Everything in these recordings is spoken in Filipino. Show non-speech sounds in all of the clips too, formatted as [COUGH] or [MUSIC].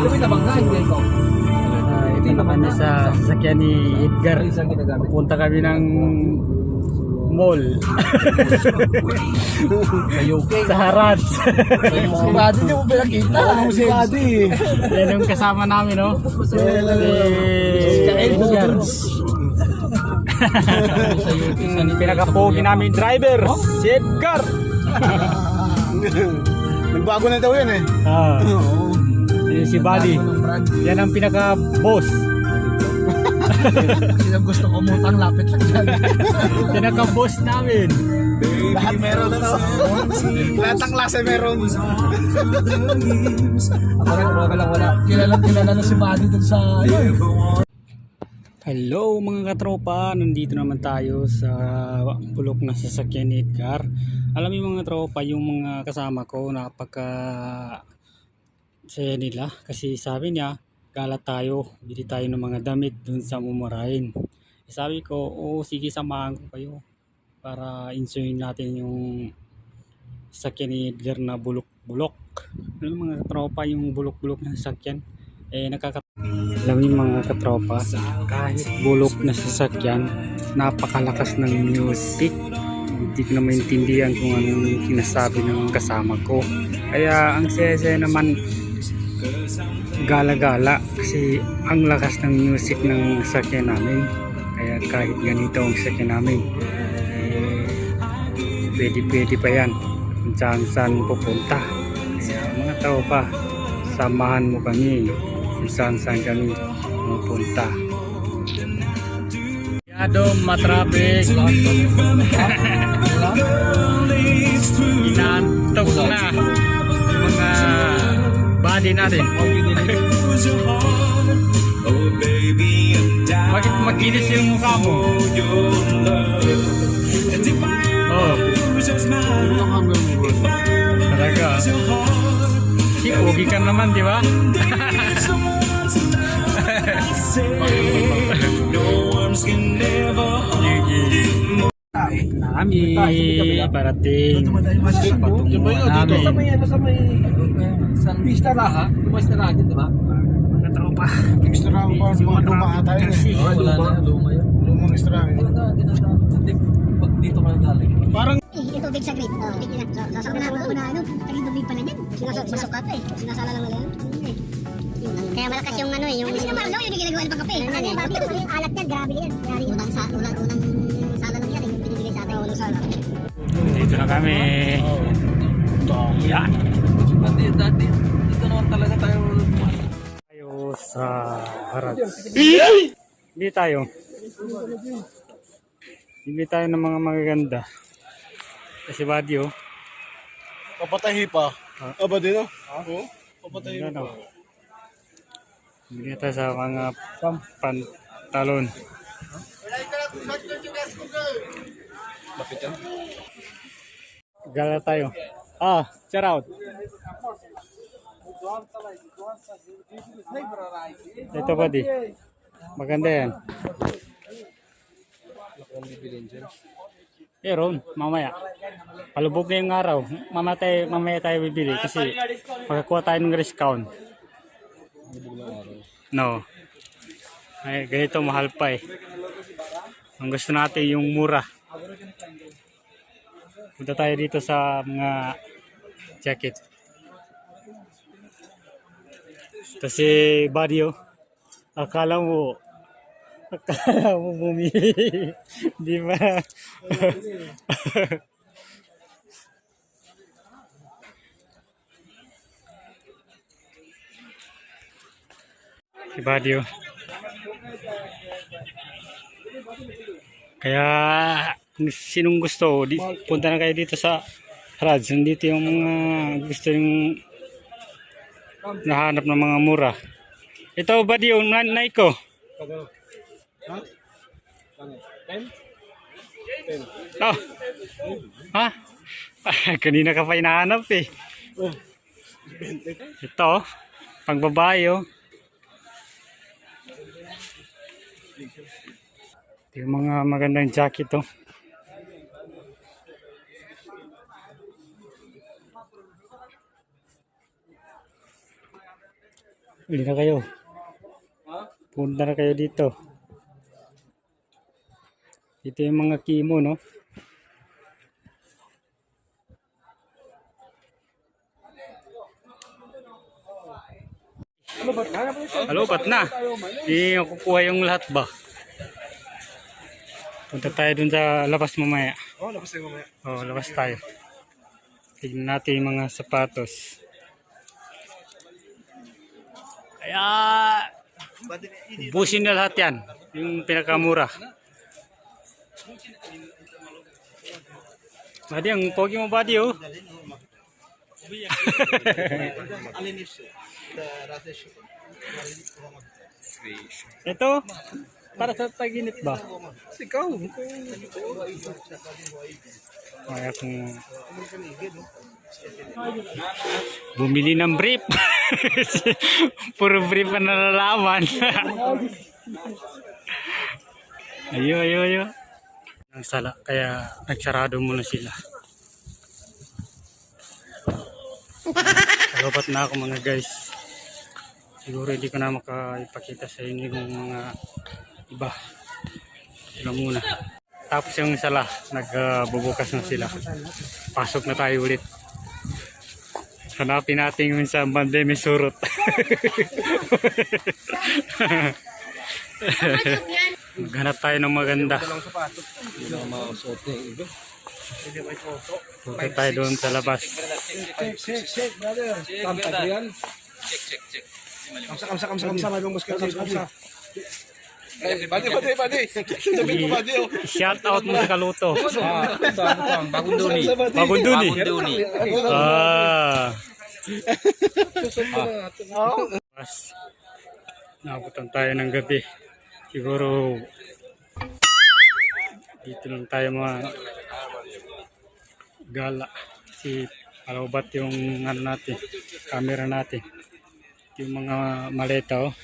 Ah, ito naman na sa sasakyan ni Edgar. Punta kami ng mall Sa sa Harad. Si Buddy, hindi mo pinakita. Si Buddy. Yan yung kasama namin, no? Si Edgar. Sa. Sa Pinakapogi namin driver, si Edgar. Nagbago na daw yan eh. Ah, yun si Buddy. Yan ang pinaka-boss. [LAUGHS] Sino gusto ko mutang lapit lang dyan. [LAUGHS] Pinaka-boss namin. Lahat meron ano. Lahat ng klase meron. [LAUGHS] Ako rin, wala lang wala. Kilala, kilala na si Buddy dun sa... Hello mga katropa, nandito naman tayo sa bulok na sasakyan ni Edgar. Alam mo mga tropa, yung mga kasama ko napaka saya nila kasi sabi niya, gala tayo, bili tayo ng mga damit dun sa mumurahin. Eh, Sabi ko, oo sige samahan ko kayo para enjoy natin yung sasakyan ni Edgar na bulok-bulok. Mo mga katropa, yung bulok-bulok na sasakyan, eh nakaka alam niyo mga katropa, kahit bulok na sasakyan, napakalakas ng music. Hindi ko na maintindihan kung anong sinasabi ng kasama ko. Kaya ang saya-saya naman gala-gala kasi ang lakas ng music ng sasakyan namin. Kaya kahit ganito ang sasakyan namin, eh, pwede-pwede pa yan kung saan saan pupunta. Kaya mga tropa, samahan mo kami kung saan saan kami pupunta. Masyado matraffic. [LAUGHS] Inaantok na body natin. Bakit maginis yung mukha mo? Oh. Talaga. Si Ogi ka naman, di ba? [LAUGHS] [LAUGHS] Nami parating patunguhan Dito sa may, namin. ano, sa may... Sa Vista Raha. Vista Raha di ba? Mga tropa. Extra ang mga mga luma ata yun eh. Wala na, luma yun. Lumang extra eh. Hindi na, hindi na, hindi, pag dito ka galing. Parang Yung tubig sa grate. Oh, bigyan na. So, na mo na ano, taging tubig pala dyan. Sinasok, masukat eh. Sinasala lang nila. Kaya malakas yung ano eh, yung... Kasi naman daw yung ginagawa ng pagkape. Ano yung alat yan, grabe yan. Unang, sa, unang, unang Kami. Yan. Dati, dati, dito naman talaga tayo. Tayo sa harap. Hindi tayo. Hindi tayo ng mga magaganda. Kasi body oh. papatahi pa. Aba din oh. Oo. Papatahi Ano? pa. Hindi tayo sa mga pantalon. Gala tayo. Ah, shout out. Ito pa di. Maganda yan. Eh, Ron, mamaya. Palubog na yung araw. Mamaya tayo, mamaya tayo bibili kasi magkakuha tayo ng discount. No. Ay, ganito mahal pa eh. Ang gusto natin yung mura. Punta tayo dito sa mga jacket. Kasi buddy oh. Akala [LAUGHS] mo akala mo bumili. [LAUGHS] Di ba? [LAUGHS] si oh. Kaya sinong gusto, di, punta na kayo dito sa Rads. Nandito yung mga gusto yung nahanap ng mga mura. Ito ba di yung na Naiko? Oh. Ha? Kanina ka pa hinahanap eh. Ito, pang oh. Ito yung mga magandang jacket oh. Uli na kayo. Punta na kayo dito. Ito yung mga kimo, no? Halo, ba't na? Hindi ko kukuha yung lahat ba? Punta tayo dun sa labas mamaya. Oh, labas tayo mamaya. Oo, labas tayo. Tignan natin yung mga sapatos. Kaya, busin na lahat yan. Yung pinakamura. Buddy, ang pogi mo buddy oh. [LAUGHS] Ito, para sa taginit ba? Ikaw. Kaya kung bumili ng brief. [LAUGHS] Puro brief ang nalalaman. [LAUGHS] ayo, ayo, ayo. Ang sala, kaya nagsarado muna sila. Kalapat na ako mga guys. Siguro hindi ko na makaipakita sa inyo yung mga iba. Sila muna. Tapos yung sala, nagbubukas na sila. Pasok na tayo ulit. Hanapin natin yung sa bande may surot. Maghanap tayo ng maganda. Punta tayo doon sa labas. Check, check, check, brother. Ko yan. Kamsa, kamsa, kamsa, kamsa. May bang muskil, kamsa, kamsa. Badi, badi, badi. Sabi ko, badi, oh. Shout out mo sa kaluto. Ah, ito ano to, Ah. Mas naabutan tayo ng gabi. Siguro dito lang tayo mga gala. Si alabat yung ano natin, camera natin. Yung mga maleta oh.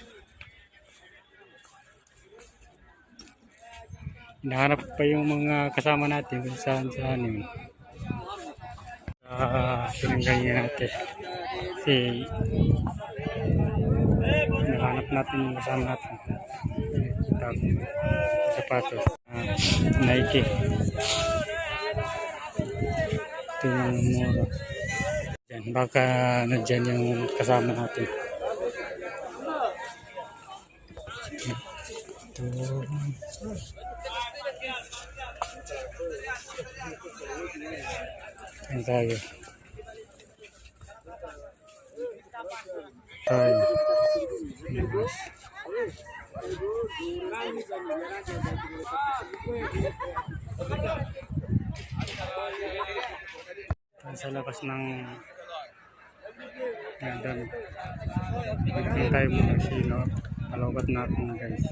Hinahanap pa yung mga kasama natin kung saan saan yun. Ah, tinanggal natin. Kasi hinahanap natin yung kasama natin. Tapos, sapatos. Ah, Nike. Ito yung mura. Yan, baka nandyan yung kasama natin. Ito. Yan tayo. Tayo sa labas ng dam. Dito tayo muna sino. Alabat natin guys.